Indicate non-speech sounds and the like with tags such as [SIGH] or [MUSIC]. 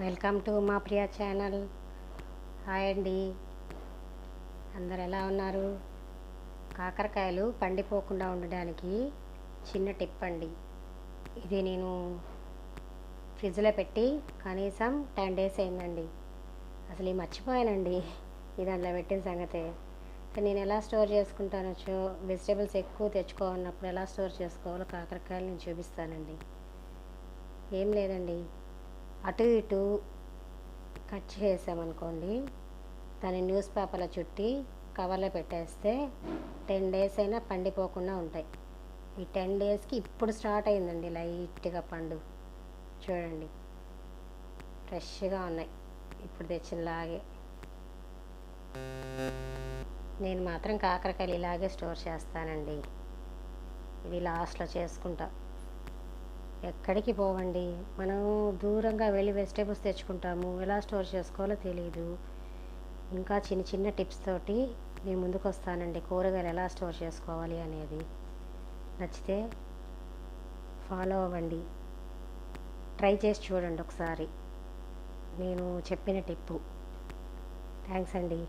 Welcome to మా Priya channel. Hi అండి. అందరు ఎలా ఉన్నారు? కాకరకాయలు పండిపోకుండా ఉండడానికి చిన్న టిప్ అండి. ఇది నేను ఫ్రిడ్జ్లో పెట్టి కనీసం టెన్ డేస్ అయిందండి. అసలు ఈ మర్చిపోయానండి [LAUGHS] ఇది అందులో పెట్టిన సంగతే. నేను ఎలా స్టోర్ చేసుకుంటానో వెజిటేబుల్స్ ఎక్కువ తెచ్చుకోవాలన్నప్పుడు ఎలా స్టోర్ చేసుకోవాలో కాకరకాయలు నేను చూపిస్తానండి. ఏం లేదండి. అటు ఇటు కట్ చేసామనుకోండి దాన్ని న్యూస్ పేపర్లో చుట్టి కవర్లో పెట్టేస్తే టెన్ డేస్ అయినా పండిపోకుండా ఉంటాయి. ఈ టెన్ డేస్కి ఇప్పుడు స్టార్ట్ అయిందండి లైట్గా పండు. చూడండి ఫ్రెష్గా ఉన్నాయి. ఇప్పుడు తెచ్చినలాగే నేను మాత్రం కాకరకాయలు ఇలాగే స్టోర్ చేస్తానండి. ఇవి లాస్ట్లో చేసుకుంటా. ఎక్కడికి పోవండి? మనం దూరంగా వెళ్ళి వెజిటేబుల్స్ తెచ్చుకుంటాము. ఎలా స్టోర్ చేసుకోవాలో తెలియదు ఇంకా చిన్న చిన్న టిప్స్ తోటి నేను ముందుకు వస్తానండి. కూరగాయలు ఎలా స్టోర్ చేసుకోవాలి అనేది. నచ్చితే ఫాలో అవ్వండి. ట్రై చేసి చూడండి ఒకసారి. నేను చెప్పిన టిప్పు. థ్యాంక్స్ అండి.